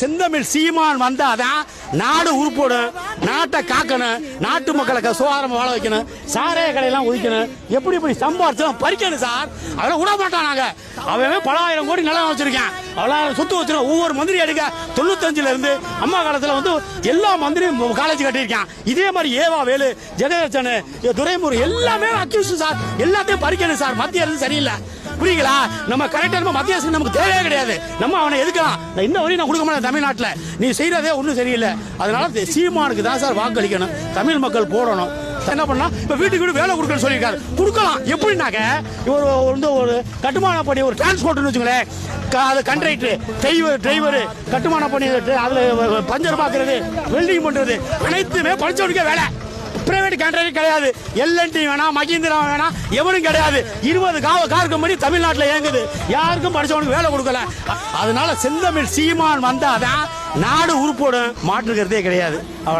செந்தமிழ் சீமான் வந்தாதான் நாடு உருப்படும். நாட்டை காக்கணும் நாட்டு மக்களை சுகாதாரம் வாழ வைக்கணும் சாராய கடையெல்லாம் ஒதுக்கணும். எப்படி இப்படி சம்பாரிச்சோம் பறிக்கணும் சார். அதெல்லாம் விட மாட்டோம் நாங்க. அவன் பலாயிரம் கோடி நிலம் வச்சிருக்கேன். பலாயிரம் சொத்து வச்சிருக்கேன் ஒவ்வொரு மந்திரி எடுக்க தொண்ணூத்தஞ்சுல இருந்து அம்மா காலத்துல வந்து எல்லா மந்திரியும் காலேஜ் கட்டியிருக்கான். இதே மாதிரி ஏவா வேலு ஜெகதர்சன் துரைமுரு எல்லாமே அக்யூஸ் சார். எல்லாத்தையும் பறிக்கணும் சார். மத்திய அரசு சரியில்லை. புரியுங்களா நம்ம கரெக்டா நம்ம மத்திய அரசு நமக்கு தேவையே கிடையாது. நம்ம அவனை எதுக்கலாம்? இன்னும் இன்ன வரையும் நான் கொடுக்க மாட்டேன் தமிழ்நாட்டில். நீ செய்யறதே ஒன்றும் சரியில்லை. அதனால தி- சீமானுக்கு தான் சார் வாக்களிக்கணும். தமிழ் மக்கள் போடணும். என்ன பண்ணா? இப்ப வீட்டுக்கு வீடு வேலை கொடுக்கணும்னு சொல்லியிருக்காரு. கொடுக்கலாம். எப்படின்னாக்க இவர் வந்து ஒரு கட்டுமான பணி ஒரு டிரான்ஸ்போர்ட்னு வச்சுங்களேன் அது கண்ட்ரைட்டு டிரைவர் டிரைவரு கட்டுமான பணி அதுல பஞ்சர் பாக்குறது வெல்டிங் பண்றது அனைத்துமே படிச்சவனுக்கே வேலை. பிரைவேட் கான்ட்ராக்ட் கிடையாது. எல்என்டி வேணாம் மகேந்திரா வேணாம் எவனும் கிடையாது. இருபது காவ கார் கம்பெனி தமிழ்நாட்டில் இயங்குது. யாருக்கும் படிச்சவனுக்கு வேலை கொடுக்கல. அதனால செந்தமிழ் சீமான் வந்தாதான் நாடு உருப்படும். மாற்றுக்கிறதே கிடையாது. அவ்வளோ